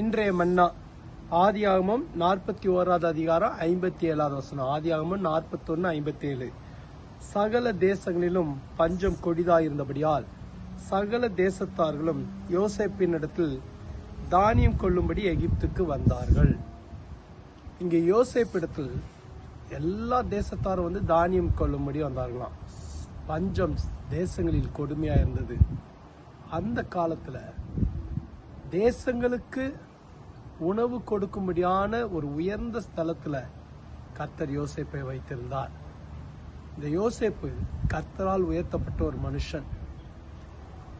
இன்றைய மன்னா ஆதியாகமம் நாற்பத்தி ஓராவது அதிகாரம் ஐம்பத்தி ஏழாவது வசனம். ஆதியாகமம் நாற்பத்தி ஒன்னு ஐம்பத்தி ஏழு சகல தேசங்களிலும் பஞ்சம் கொடிதாயிருந்தபடியால் சகல தேசத்தார்களும் யோசேப்பினிடத்தில் தானியம் கொள்ளும்படி எகிப்துக்கு வந்தார்கள். இங்கே யோசேப்பிடத்தில் எல்லா தேசத்தாரும் வந்து தானியம் கொள்ளும்படி வந்தார்களாம். பஞ்சம் தேசங்களில் கொடுமையாக இருந்தது அந்த காலத்தில் தேசங்களுக்கு உணவு கொடுக்கும்படியான ஒரு உயர்ந்த ஸ்தலத்துல கர்த்தர் யோசேப்பை வைத்திருந்தார். இந்த யோசேப்பு கர்த்தரால் உயர்த்தப்பட்ட ஒரு மனுஷன்.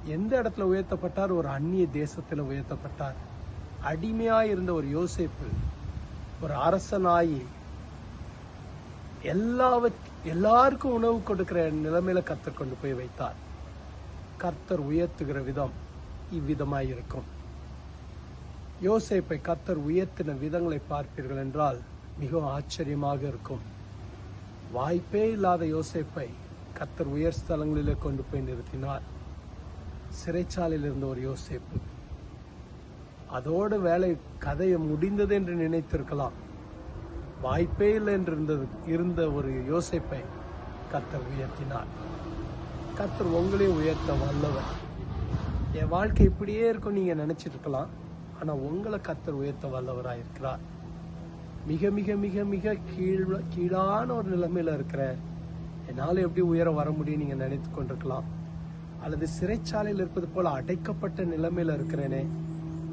எந்த இடத்துல உயர்த்தப்பட்டார்? ஒரு அந்நிய தேசத்துல உயர்த்தப்பட்டார். அடிமையாய் இருந்த ஒரு யோசேப்பு ஒரு அரசனாயி எல்லாவற் எல்லாருக்கும் உணவு கொடுக்கிற நிலைமையில கர்த்தர் கொண்டு போய் வைத்தார். கர்த்தர் உயர்த்துகிற விதம் இவ்விதமாய் இருக்கும். யோசேப்பை கத்தர் உயர்த்தின விதங்களை பார்ப்பீர்கள் என்றால் மிகவும் ஆச்சரியமாக இருக்கும். வாய்ப்பே இல்லாத யோசேப்பை கத்தர் உயர் ஸ்தலங்களிலே கொண்டு போய் நிறுத்தினார். சிறைச்சாலையில் இருந்த ஒரு யோசேப்பு. அதோடு வேலை கதையை முடிந்தது என்று நினைத்திருக்கலாம். வாய்ப்பே இல்லை என்று இருந்தது இருந்த ஒரு யோசேப்பை கத்தர் உயர்த்தினார். கத்தர் உங்களையும் உயர்த்த வல்லவர். என் வாழ்க்கை இப்படியே இருக்கும் நீங்கள் நினச்சிட்டு இருக்கலாம் ஆனால் உங்களை கத்தர் உயர்த்த வல்லவராக இருக்கிறார். மிக மிக மிக மிக கீழ் கீழான ஒரு நிலைமையில் இருக்கிற என்னால் எப்படி உயர வர முடியும் நீங்கள் நினைத்து கொண்டிருக்கலாம். அல்லது சிறைச்சாலையில் இருப்பது போல் அடைக்கப்பட்ட நிலைமையில் இருக்கிறேனே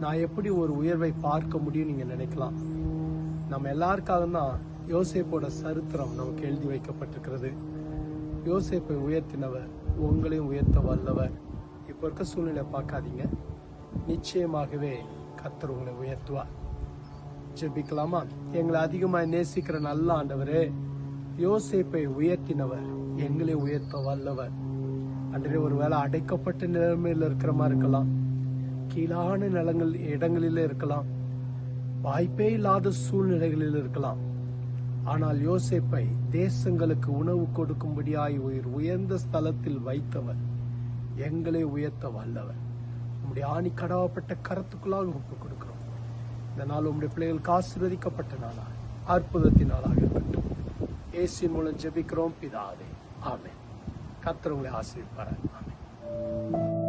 நான் எப்படி ஒரு உயர்வை பார்க்க முடியும் நீங்கள் நினைக்கலாம். நம்ம எல்லாருக்காக தான் யோசேப்போட சரித்திரம் நமக்கு எழுதி வைக்கப்பட்டிருக்கிறது. யோசேப்பை உயர்த்தினவர் உங்களையும் உயர்த்த வல்லவர். இப்போ இருக்க சூழ்நிலை பார்க்காதீங்க. நிச்சயமாகவே கத்தர் உங்களை உயர்த்துவார். ஜெபிக்கலாமா? எங்களை அதிகமாக நேசிக்கிற நல்ல ஆண்டவரே யோசேப்பை உயர்த்தினவர் எங்களை உயர்த்த வல்லவர். அன்றே ஒருவேளை அடைக்கப்பட்ட நிலைமையில் இருக்கிற மாதிரி இருக்கலாம். கீழான நிலங்கள் இடங்களில் இருக்கலாம். வாய்ப்பே இல்லாத சூழ்நிலைகளில் இருக்கலாம். ஆனால் யோசேப்பை தேசங்களுக்கு உணவு கொடுக்கும்படியாய் உயிர் உயர்ந்த ஸ்தலத்தில் வைத்தவர். எங்களை உயர்த்த வல்லவர். உங்களுடைய ஆணி கடாவப்பட்ட கரத்துக்குள்ளாக ஒப்பு கொடுக்கிறோம். இந்த நாள் உங்களுடைய பிள்ளைகளுக்கு ஆசீர்வதிக்கப்பட்ட நாளாக அற்புதத்தின் நாளாக இருக்கட்டும். ஏசியின் மூலம் ஜெபிக்கிறோம் பிதாவே. ஆமே கத்திரவங்களை உங்களை ஆமே